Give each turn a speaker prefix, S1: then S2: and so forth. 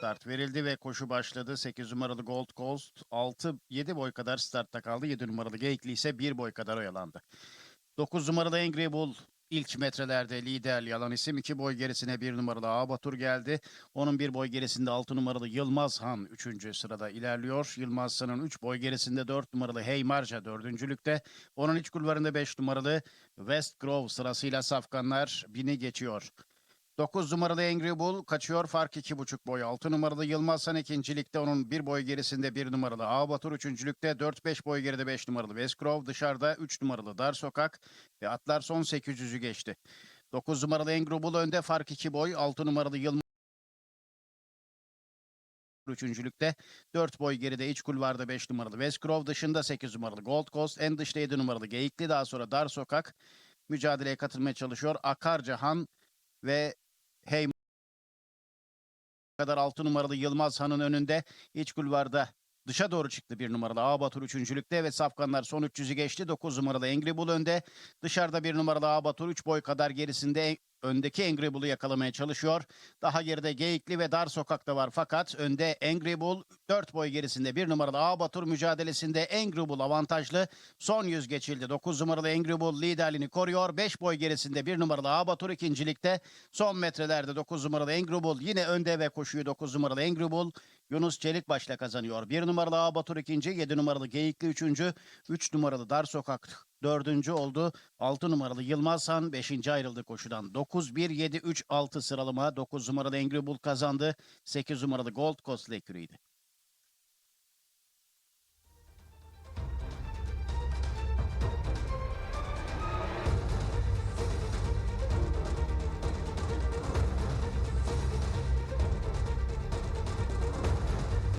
S1: start verildi ve koşu başladı. 8 numaralı Gold Coast 6-7 boy kadar startta kaldı. 7 numaralı Geyikli ise 1 boy kadar oyalandı. 9 numaralı Angry Bull ilk metrelerde liderliği alan isim. 2 boy gerisine 1 numaralı Ağa Batur geldi. Onun bir boy gerisinde 6 numaralı Yılmaz Han 3. sırada ilerliyor. Yılmaz Han'ın 3 boy gerisinde 4 numaralı Hey Marja 4. lükte. Onun iç kulvarında 5 numaralı West Grove sırasıyla safkanlar bini geçiyor. 9 numaralı Angry Bull kaçıyor fark 2,5 boy. 6 numaralı Yılmaz Han ikincilikte onun bir boy gerisinde 1 numaralı Ağa Batur üçüncülükte 4-5 boy geride 5 numaralı West Grove dışarıda 3 numaralı Dar Sokak ve atlar son 800'ü geçti. 9 numaralı Angry Bull önde fark 2 boy. 6 numaralı Yılmaz üçüncülükte 4 boy geride iç kulvarda 5 numaralı West Grove dışında 8 numaralı Gold Coast en dışta 7 numaralı Geyikli daha sonra Dar Sokak mücadeleye katılmaya çalışıyor. Akarcahan ve Hey kadar 6 numaralı Yılmaz Han'ın önünde iç kulvarda dışa doğru çıktı bir numaralı Ağbatur üçüncülükte ve Safkanlar son 300'ü geçti. 9 numaralı Angry Bull önde. Dışarıda bir numaralı Ağbatur 3 boy kadar gerisinde öndeki Angry Bull'u yakalamaya çalışıyor. Daha geride Geyikli ve Dar Sokak'ta var fakat önde Angry Bull 4 boy gerisinde bir numaralı Ağbatur mücadelesinde Angry Bull avantajlı. Son 100 geçildi. 9 numaralı Angry Bull liderliğini koruyor. 5 boy gerisinde bir numaralı Ağbatur ikincilikte. Son metrelerde 9 numaralı Angry Bull yine önde ve koşuyu 9 numaralı Angry Bull Yunus Çelikbaş'la kazanıyor. 1 numaralı Ağbatur ikinci, 7 numaralı Geyikli üçüncü, 3 numaralı Dar Sokak dördüncü oldu. 6 numaralı Yılmaz Han 5. ayrıldı koşudan. 9-1-7-3-6 sıralama 9 numaralı Angry Bull kazandı. 8 numaralı Gold Coast Lekürü'ydü.